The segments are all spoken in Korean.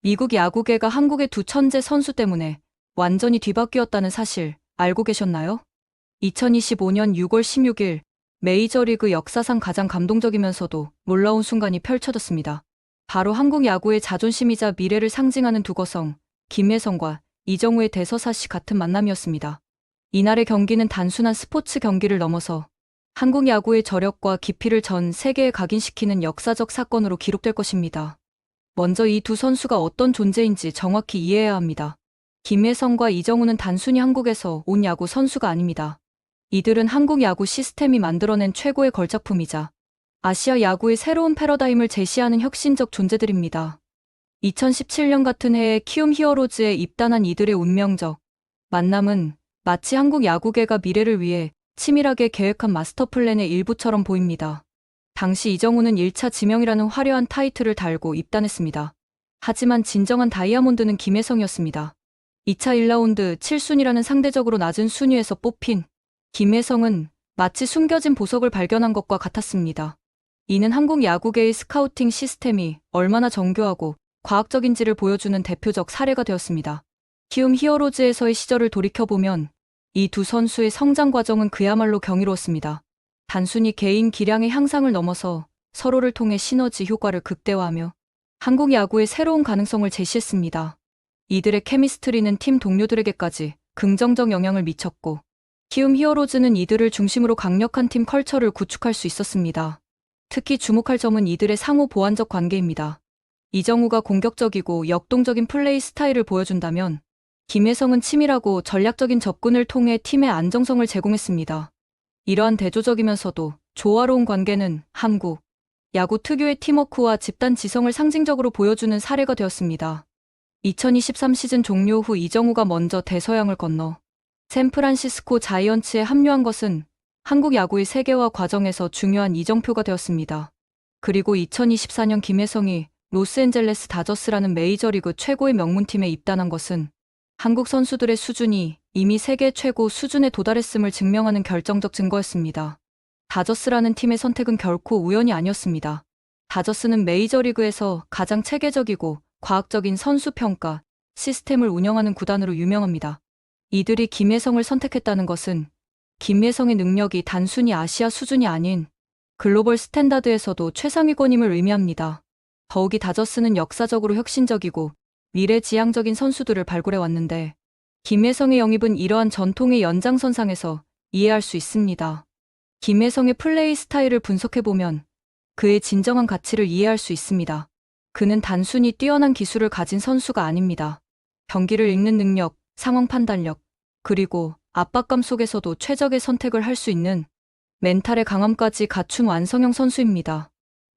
미국 야구계가 한국의 두 천재 선수 때문에 완전히 뒤바뀌었다는 사실 알고 계셨나요? 2025년 6월 16일 메이저리그 역사상 가장 감동적이면서도 놀라운 순간이 펼쳐졌습니다. 바로 한국 야구의 자존심이자 미래를 상징하는 두 거성, 김혜성과 이정우의 대서사시 같은 만남이었습니다. 이날의 경기는 단순한 스포츠 경기를 넘어서 한국 야구의 저력과 깊이를 전 세계에 각인시키는 역사적 사건으로 기록될 것입니다. 먼저 이 두 선수가 어떤 존재인지 정확히 이해해야 합니다. 김혜성과 이정우는 단순히 한국에서 온 야구 선수가 아닙니다. 이들은 한국 야구 시스템이 만들어낸 최고의 걸작품이자 아시아 야구의 새로운 패러다임을 제시하는 혁신적 존재들입니다. 2017년 같은 해에 키움 히어로즈에 입단한 이들의 운명적 만남은 마치 한국 야구계가 미래를 위해 치밀하게 계획한 마스터 플랜의 일부처럼 보입니다. 당시 이정우는 1차 지명이라는 화려한 타이틀을 달고 입단했습니다. 하지만 진정한 다이아몬드는 김혜성이었습니다. 2차 1라운드 7순위라는 상대적으로 낮은 순위에서 뽑힌 김혜성은 마치 숨겨진 보석을 발견한 것과 같았습니다. 이는 한국 야구계의 스카우팅 시스템이 얼마나 정교하고 과학적인지를 보여주는 대표적 사례가 되었습니다. 키움 히어로즈에서의 시절을 돌이켜보면 이 두 선수의 성장 과정은 그야말로 경이로웠습니다. 단순히 개인 기량의 향상을 넘어서 서로를 통해 시너지 효과를 극대화하며 한국 야구의 새로운 가능성을 제시했습니다. 이들의 케미스트리는 팀 동료들에게까지 긍정적 영향을 미쳤고 키움 히어로즈는 이들을 중심으로 강력한 팀 컬처를 구축할 수 있었습니다. 특히 주목할 점은 이들의 상호 보완적 관계입니다. 이정우가 공격적이고 역동적인 플레이 스타일을 보여준다면 김혜성은 치밀하고 전략적인 접근을 통해 팀의 안정성을 제공했습니다. 이러한 대조적이면서도 조화로운 관계는 한국 야구 특유의 팀워크와 집단 지성을 상징적으로 보여주는 사례가 되었습니다. 2023 시즌 종료 후 이정우가 먼저 대서양을 건너 샌프란시스코 자이언츠에 합류한 것은 한국 야구의 세계화 과정에서 중요한 이정표가 되었습니다. 그리고 2024년 김혜성이 로스앤젤레스 다저스라는 메이저리그 최고의 명문팀에 입단한 것은 한국 선수들의 수준이 이미 세계 최고 수준에 도달했음을 증명하는 결정적 증거였습니다. 다저스라는 팀의 선택은 결코 우연이 아니었습니다. 다저스는 메이저리그에서 가장 체계적이고 과학적인 선수 평가 시스템을 운영하는 구단으로 유명합니다. 이들이 김혜성을 선택했다는 것은 김혜성의 능력이 단순히 아시아 수준이 아닌 글로벌 스탠다드에서도 최상위권임을 의미합니다. 더욱이 다저스는 역사적으로 혁신적이고 미래지향적인 선수들을 발굴해 왔는데 김혜성의 영입은 이러한 전통의 연장선상에서 이해할 수 있습니다. 김혜성의 플레이 스타일을 분석해보면 그의 진정한 가치를 이해할 수 있습니다. 그는 단순히 뛰어난 기술을 가진 선수가 아닙니다. 경기를 읽는 능력, 상황 판단력, 그리고 압박감 속에서도 최적의 선택을 할 수 있는 멘탈의 강함까지 갖춘 완성형 선수입니다.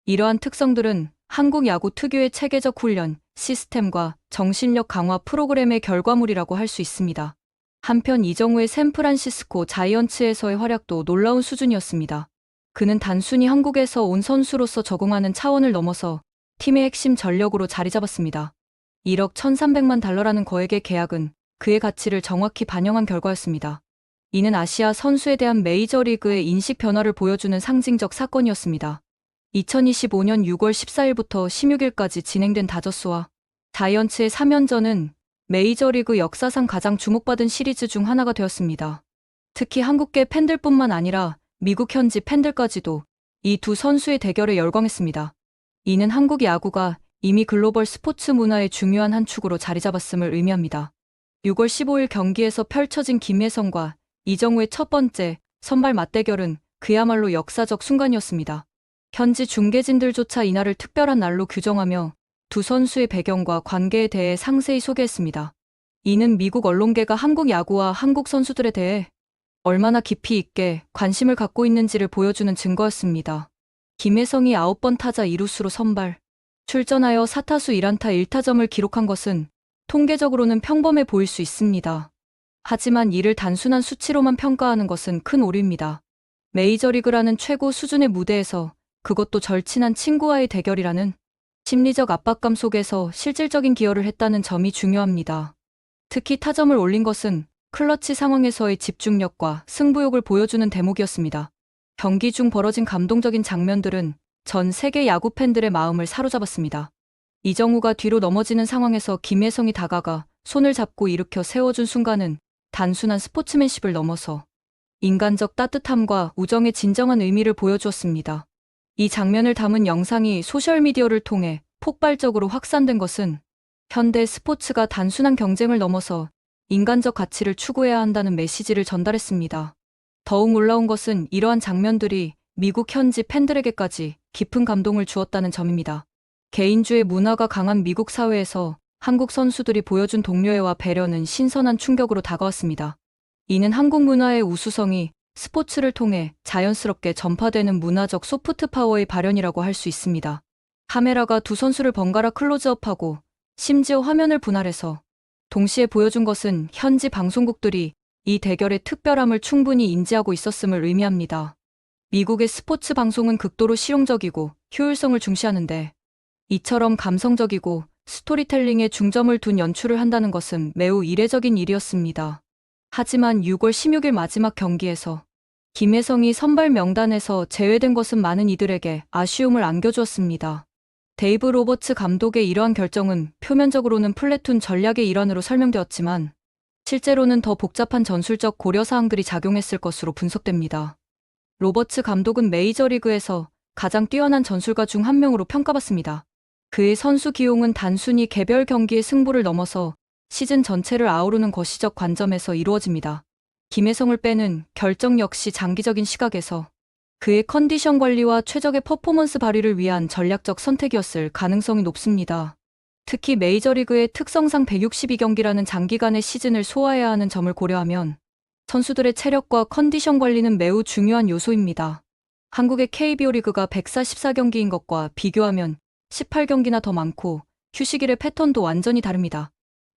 이러한 특성들은 한국 야구 특유의 체계적 훈련, 시스템과 정신력 강화 프로그램의 결과물이라고 할 수 있습니다. 한편 이정우의 샌프란시스코 자이언츠에서의 활약도 놀라운 수준이었습니다. 그는 단순히 한국에서 온 선수로서 적응하는 차원을 넘어서 팀의 핵심 전력으로 자리 잡았습니다. 1억 1,300만 달러라는 거액의 계약은 그의 가치를 정확히 반영한 결과였습니다. 이는 아시아 선수에 대한 메이저리그의 인식 변화를 보여주는 상징적 사건이었습니다. 2025년 6월 14일부터 16일까지 진행된 다저스와 자이언츠의 3연전은 메이저리그 역사상 가장 주목받은 시리즈 중 하나가 되었습니다. 특히 한국계 팬들뿐만 아니라 미국 현지 팬들까지도 이 두 선수의 대결에 열광했습니다. 이는 한국 야구가 이미 글로벌 스포츠 문화의 중요한 한 축으로 자리 잡았음을 의미합니다. 6월 15일 경기에서 펼쳐진 김혜성과 이정우의 첫 번째 선발 맞대결은 그야말로 역사적 순간이었습니다. 현지 중계진들조차 이날을 특별한 날로 규정하며 두 선수의 배경과 관계에 대해 상세히 소개했습니다. 이는 미국 언론계가 한국 야구와 한국 선수들에 대해 얼마나 깊이 있게 관심을 갖고 있는지를 보여주는 증거였습니다. 김혜성이 9번 타자 2루수로 선발, 출전하여 4타수 1안타 1타점을 기록한 것은 통계적으로는 평범해 보일 수 있습니다. 하지만 이를 단순한 수치로만 평가하는 것은 큰 오류입니다. 메이저리그라는 최고 수준의 무대에서 그것도 절친한 친구와의 대결이라는 심리적 압박감 속에서 실질적인 기여를 했다는 점이 중요합니다. 특히 타점을 올린 것은 클러치 상황에서의 집중력과 승부욕을 보여주는 대목이었습니다. 경기 중 벌어진 감동적인 장면들은 전 세계 야구 팬들의 마음을 사로잡았습니다. 이정우가 뒤로 넘어지는 상황에서 김혜성이 다가가 손을 잡고 일으켜 세워준 순간은 단순한 스포츠맨십을 넘어서 인간적 따뜻함과 우정의 진정한 의미를 보여주었습니다. 이 장면을 담은 영상이 소셜미디어를 통해 폭발적으로 확산된 것은 현대 스포츠가 단순한 경쟁을 넘어서 인간적 가치를 추구해야 한다는 메시지를 전달했습니다. 더욱 놀라운 것은 이러한 장면들이 미국 현지 팬들에게까지 깊은 감동을 주었다는 점입니다. 개인주의 문화가 강한 미국 사회에서 한국 선수들이 보여준 동료애와 배려는 신선한 충격으로 다가왔습니다. 이는 한국 문화의 우수성이 스포츠를 통해 자연스럽게 전파되는 문화적 소프트 파워의 발현이라고 할 수 있습니다. 카메라가 두 선수를 번갈아 클로즈업하고 심지어 화면을 분할해서 동시에 보여준 것은 현지 방송국들이 이 대결의 특별함을 충분히 인지하고 있었음을 의미합니다. 미국의 스포츠 방송은 극도로 실용적이고 효율성을 중시하는데 이처럼 감성적이고 스토리텔링에 중점을 둔 연출을 한다는 것은 매우 이례적인 일이었습니다. 하지만 6월 16일 마지막 경기에서 김혜성이 선발 명단에서 제외된 것은 많은 이들에게 아쉬움을 안겨주었습니다. 데이브 로버츠 감독의 이러한 결정은 표면적으로는 플래툰 전략의 일환으로 설명되었지만 실제로는 더 복잡한 전술적 고려사항들이 작용했을 것으로 분석됩니다. 로버츠 감독은 메이저리그에서 가장 뛰어난 전술가 중 한 명으로 평가받습니다. 그의 선수 기용은 단순히 개별 경기의 승부를 넘어서 시즌 전체를 아우르는 것이적 관점에서 이루어집니다. 김혜성을 빼는 결정 역시 장기적인 시각에서 그의 컨디션 관리와 최적의 퍼포먼스 발휘를 위한 전략적 선택이었을 가능성이 높습니다. 특히 메이저리그의 특성상 162경기라는 장기간의 시즌을 소화해야 하는 점을 고려하면 선수들의 체력과 컨디션 관리는 매우 중요한 요소입니다. 한국의 KBO 리그가 144경기인 것과 비교하면 18경기나 더 많고 휴식일의 패턴도 완전히 다릅니다.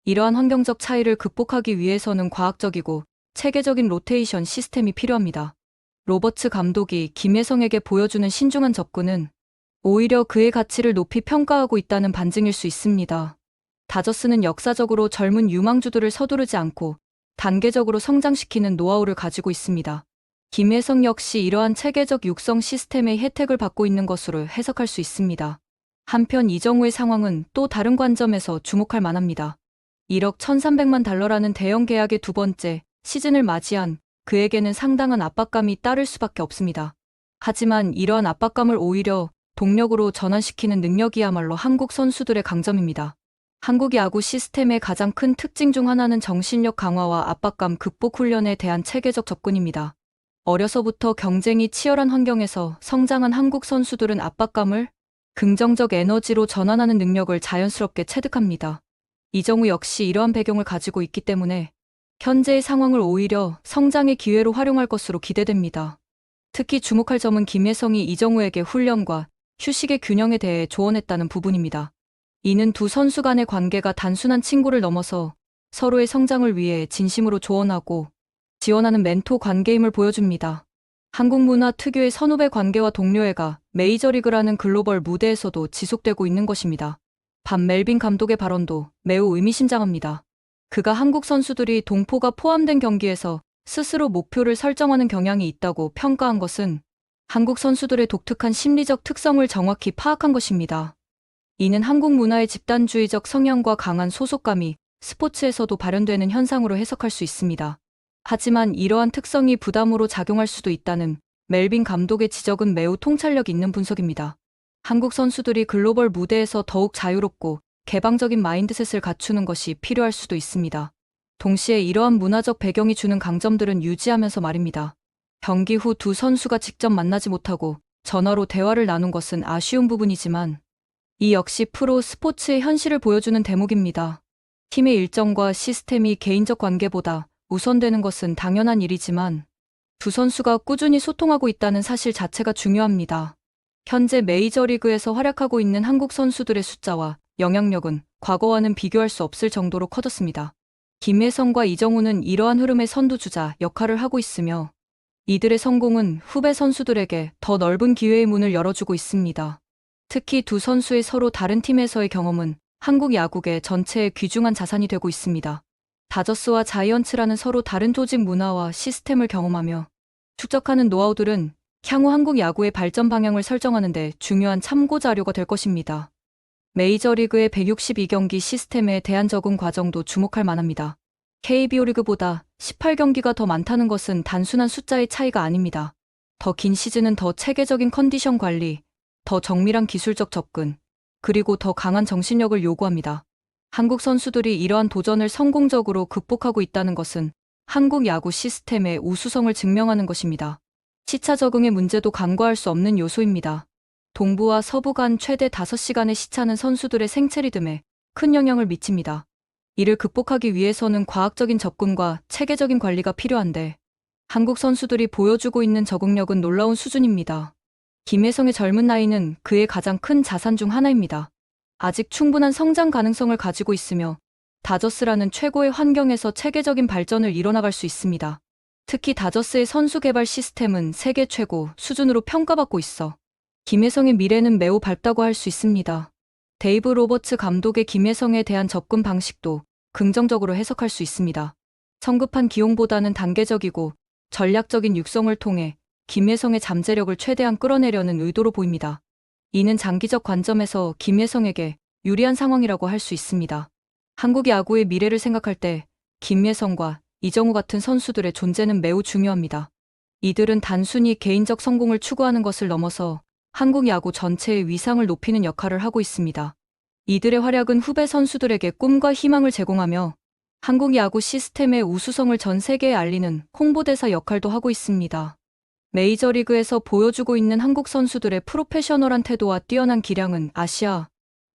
이러한 환경적 차이를 극복하기 위해서는 과학적이고 체계적인 로테이션 시스템이 필요합니다. 로버츠 감독이 김혜성에게 보여주는 신중한 접근은 오히려 그의 가치를 높이 평가하고 있다는 반증일 수 있습니다. 다저스는 역사적으로 젊은 유망주들을 서두르지 않고 단계적으로 성장시키는 노하우를 가지고 있습니다. 김혜성 역시 이러한 체계적 육성 시스템의 혜택을 받고 있는 것으로 해석할 수 있습니다. 한편 이정우의 상황은 또 다른 관점에서 주목할 만합니다. 1억 1300만 달러라는 대형 계약의 두 번째 시즌을 맞이한 그에게는 상당한 압박감이 따를 수밖에 없습니다. 하지만 이러한 압박감을 오히려 동력으로 전환시키는 능력이야말로 한국 선수들의 강점입니다. 한국 야구 시스템의 가장 큰 특징 중 하나는 정신력 강화와 압박감 극복 훈련에 대한 체계적 접근입니다. 어려서부터 경쟁이 치열한 환경에서 성장한 한국 선수들은 압박감을 긍정적 에너지로 전환하는 능력을 자연스럽게 체득합니다. 이정우 역시 이러한 배경을 가지고 있기 때문에 현재의 상황을 오히려 성장의 기회로 활용할 것으로 기대됩니다. 특히 주목할 점은 김혜성이 이정우에게 훈련과 휴식의 균형에 대해 조언했다는 부분입니다. 이는 두 선수 간의 관계가 단순한 친구를 넘어서 서로의 성장을 위해 진심으로 조언하고 지원하는 멘토 관계임을 보여줍니다. 한국 문화 특유의 선후배 관계와 동료애가 메이저리그라는 글로벌 무대에서도 지속되고 있는 것입니다. 반 멜빈 감독의 발언도 매우 의미심장합니다. 그가 한국 선수들이 동포가 포함된 경기에서 스스로 목표를 설정하는 경향이 있다고 평가한 것은 한국 선수들의 독특한 심리적 특성을 정확히 파악한 것입니다. 이는 한국 문화의 집단주의적 성향과 강한 소속감이 스포츠에서도 발현되는 현상으로 해석할 수 있습니다. 하지만 이러한 특성이 부담으로 작용할 수도 있다는 멜빈 감독의 지적은 매우 통찰력 있는 분석입니다. 한국 선수들이 글로벌 무대에서 더욱 자유롭고 개방적인 마인드셋을 갖추는 것이 필요할 수도 있습니다. 동시에 이러한 문화적 배경이 주는 강점들은 유지하면서 말입니다. 경기 후 두 선수가 직접 만나지 못하고 전화로 대화를 나눈 것은 아쉬운 부분이지만 이 역시 프로 스포츠의 현실을 보여주는 대목입니다. 팀의 일정과 시스템이 개인적 관계보다 우선되는 것은 당연한 일이지만 두 선수가 꾸준히 소통하고 있다는 사실 자체가 중요합니다. 현재 메이저리그에서 활약하고 있는 한국 선수들의 숫자와 영향력은 과거와는 비교할 수 없을 정도로 커졌습니다. 김혜성과 이정우는 이러한 흐름의 선두주자 역할을 하고 있으며 이들의 성공은 후배 선수들에게 더 넓은 기회의 문을 열어주고 있습니다. 특히 두 선수의 서로 다른 팀에서의 경험은 한국 야구계 전체의 귀중한 자산이 되고 있습니다. 다저스와 자이언츠라는 서로 다른 조직 문화와 시스템을 경험하며 축적하는 노하우들은 향후 한국 야구의 발전 방향을 설정하는 데 중요한 참고 자료가 될 것입니다. 메이저리그의 162경기 시스템에 대한 적응 과정도 주목할 만합니다. KBO 리그보다 18경기가 더 많다는 것은 단순한 숫자의 차이가 아닙니다. 더 긴 시즌은 더 체계적인 컨디션 관리, 더 정밀한 기술적 접근, 그리고 더 강한 정신력을 요구합니다. 한국 선수들이 이러한 도전을 성공적으로 극복하고 있다는 것은 한국 야구 시스템의 우수성을 증명하는 것입니다. 시차 적응의 문제도 간과할 수 없는 요소입니다. 동부와 서부 간 최대 5시간의 시차는 선수들의 생체 리듬에 큰 영향을 미칩니다. 이를 극복하기 위해서는 과학적인 접근과 체계적인 관리가 필요한데 한국 선수들이 보여주고 있는 적응력은 놀라운 수준입니다. 김혜성의 젊은 나이는 그의 가장 큰 자산 중 하나입니다. 아직 충분한 성장 가능성을 가지고 있으며 다저스라는 최고의 환경에서 체계적인 발전을 이뤄나갈 수 있습니다. 특히 다저스의 선수 개발 시스템은 세계 최고 수준으로 평가받고 있어 김혜성의 미래는 매우 밝다고 할 수 있습니다. 데이브 로버츠 감독의 김혜성에 대한 접근 방식도 긍정적으로 해석할 수 있습니다. 성급한 기용보다는 단계적이고 전략적인 육성을 통해 김혜성의 잠재력을 최대한 끌어내려는 의도로 보입니다. 이는 장기적 관점에서 김혜성에게 유리한 상황이라고 할 수 있습니다. 한국 야구의 미래를 생각할 때 김혜성과 이정우 같은 선수들의 존재는 매우 중요합니다. 이들은 단순히 개인적 성공을 추구하는 것을 넘어서 한국 야구 전체의 위상을 높이는 역할을 하고 있습니다. 이들의 활약은 후배 선수들에게 꿈과 희망을 제공하며 한국 야구 시스템의 우수성을 전 세계에 알리는 홍보대사 역할도 하고 있습니다. 메이저리그에서 보여주고 있는 한국 선수들의 프로페셔널한 태도와 뛰어난 기량은 아시아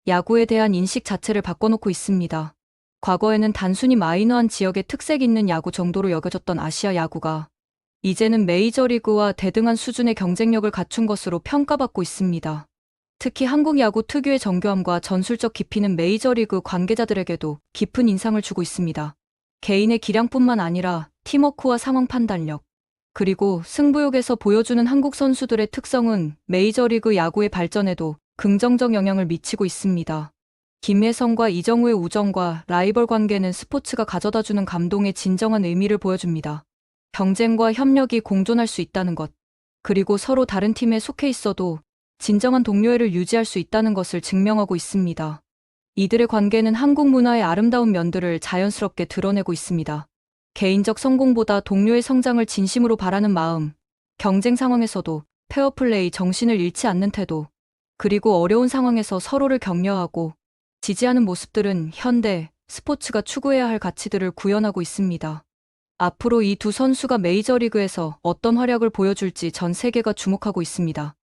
야구에 대한 인식 자체를 바꿔놓고 있습니다. 과거에는 단순히 마이너한 지역의 특색 있는 야구 정도로 여겨졌던 아시아 야구가 이제는 메이저리그와 대등한 수준의 경쟁력을 갖춘 것으로 평가받고 있습니다. 특히 한국 야구 특유의 정교함과 전술적 깊이는 메이저리그 관계자들에게도 깊은 인상을 주고 있습니다. 개인의 기량뿐만 아니라 팀워크와 상황 판단력, 그리고 승부욕에서 보여주는 한국 선수들의 특성은 메이저리그 야구의 발전에도 긍정적 영향을 미치고 있습니다. 김혜성과 이정우의 우정과 라이벌 관계는 스포츠가 가져다 주는 감동의 진정한 의미를 보여줍니다. 경쟁과 협력이 공존할 수 있다는 것, 그리고 서로 다른 팀에 속해 있어도 진정한 동료애를 유지할 수 있다는 것을 증명하고 있습니다. 이들의 관계는 한국 문화의 아름다운 면들을 자연스럽게 드러내고 있습니다. 개인적 성공보다 동료의 성장을 진심으로 바라는 마음, 경쟁 상황에서도 페어플레이 정신을 잃지 않는 태도, 그리고 어려운 상황에서 서로를 격려하고 지지하는 모습들은 현대 스포츠가 추구해야 할 가치들을 구현하고 있습니다. 앞으로 이 두 선수가 메이저리그에서 어떤 활약을 보여줄지 전 세계가 주목하고 있습니다.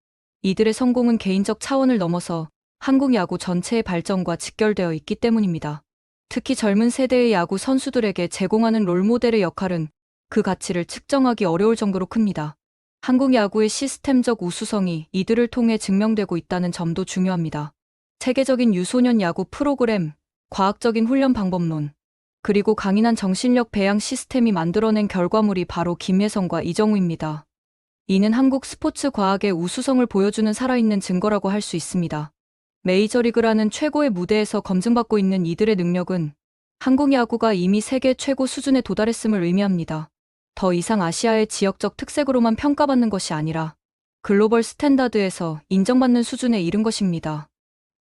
이들의 성공은 개인적 차원을 넘어서 한국 야구 전체의 발전과 직결되어 있기 때문입니다. 특히 젊은 세대의 야구 선수들에게 제공하는 롤모델의 역할은 그 가치를 측정하기 어려울 정도로 큽니다. 한국 야구의 시스템적 우수성이 이들을 통해 증명되고 있다는 점도 중요합니다. 체계적인 유소년 야구 프로그램, 과학적인 훈련 방법론, 그리고 강인한 정신력 배양 시스템이 만들어낸 결과물이 바로 김혜성과 이정우입니다. 이는 한국 스포츠 과학의 우수성을 보여주는 살아있는 증거라고 할 수 있습니다. 메이저리그라는 최고의 무대에서 검증받고 있는 이들의 능력은 한국 야구가 이미 세계 최고 수준에 도달했음을 의미합니다. 더 이상 아시아의 지역적 특색으로만 평가받는 것이 아니라 글로벌 스탠다드에서 인정받는 수준에 이른 것입니다.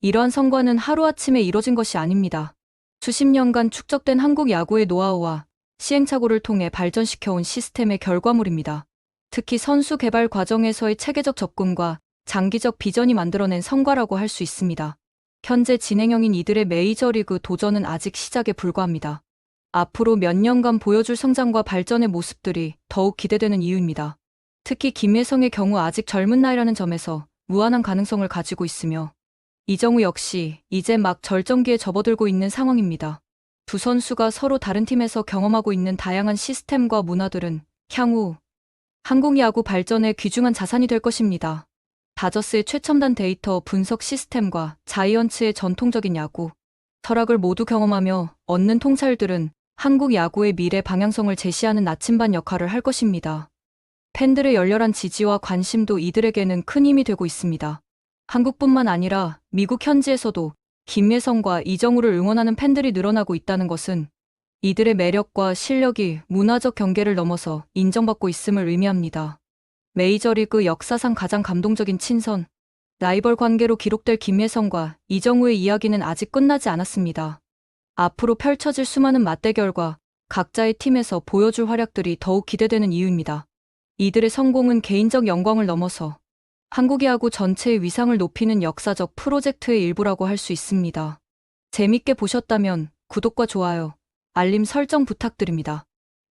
이러한 성과는 하루아침에 이뤄진 것이 아닙니다. 수십 년간 축적된 한국 야구의 노하우와 시행착오를 통해 발전시켜온 시스템의 결과물입니다. 특히 선수 개발 과정에서의 체계적 접근과 장기적 비전이 만들어낸 성과라고 할 수 있습니다. 현재 진행형인 이들의 메이저리그 도전은 아직 시작에 불과합니다. 앞으로 몇 년간 보여줄 성장과 발전의 모습들이 더욱 기대되는 이유입니다. 특히 김혜성의 경우 아직 젊은 나이라는 점에서 무한한 가능성을 가지고 있으며 이정우 역시 이제 막 절정기에 접어들고 있는 상황입니다. 두 선수가 서로 다른 팀에서 경험하고 있는 다양한 시스템과 문화들은 향후 한국 야구 발전의 귀중한 자산이 될 것입니다. 다저스의 최첨단 데이터 분석 시스템과 자이언츠의 전통적인 야구, 철학을 모두 경험하며 얻는 통찰들은 한국 야구의 미래 방향성을 제시하는 나침반 역할을 할 것입니다. 팬들의 열렬한 지지와 관심도 이들에게는 큰 힘이 되고 있습니다. 한국뿐만 아니라 미국 현지에서도 김예성과 이정우를 응원하는 팬들이 늘어나고 있다는 것은 이들의 매력과 실력이 문화적 경계를 넘어서 인정받고 있음을 의미합니다. 메이저리그 역사상 가장 감동적인 친선, 라이벌 관계로 기록될 김예성과 이정우의 이야기는 아직 끝나지 않았습니다. 앞으로 펼쳐질 수많은 맞대결과 각자의 팀에서 보여줄 활약들이 더욱 기대되는 이유입니다. 이들의 성공은 개인적 영광을 넘어서 한국 야구 전체의 위상을 높이는 역사적 프로젝트의 일부라고 할 수 있습니다. 재밌게 보셨다면 구독과 좋아요, 알림 설정 부탁드립니다.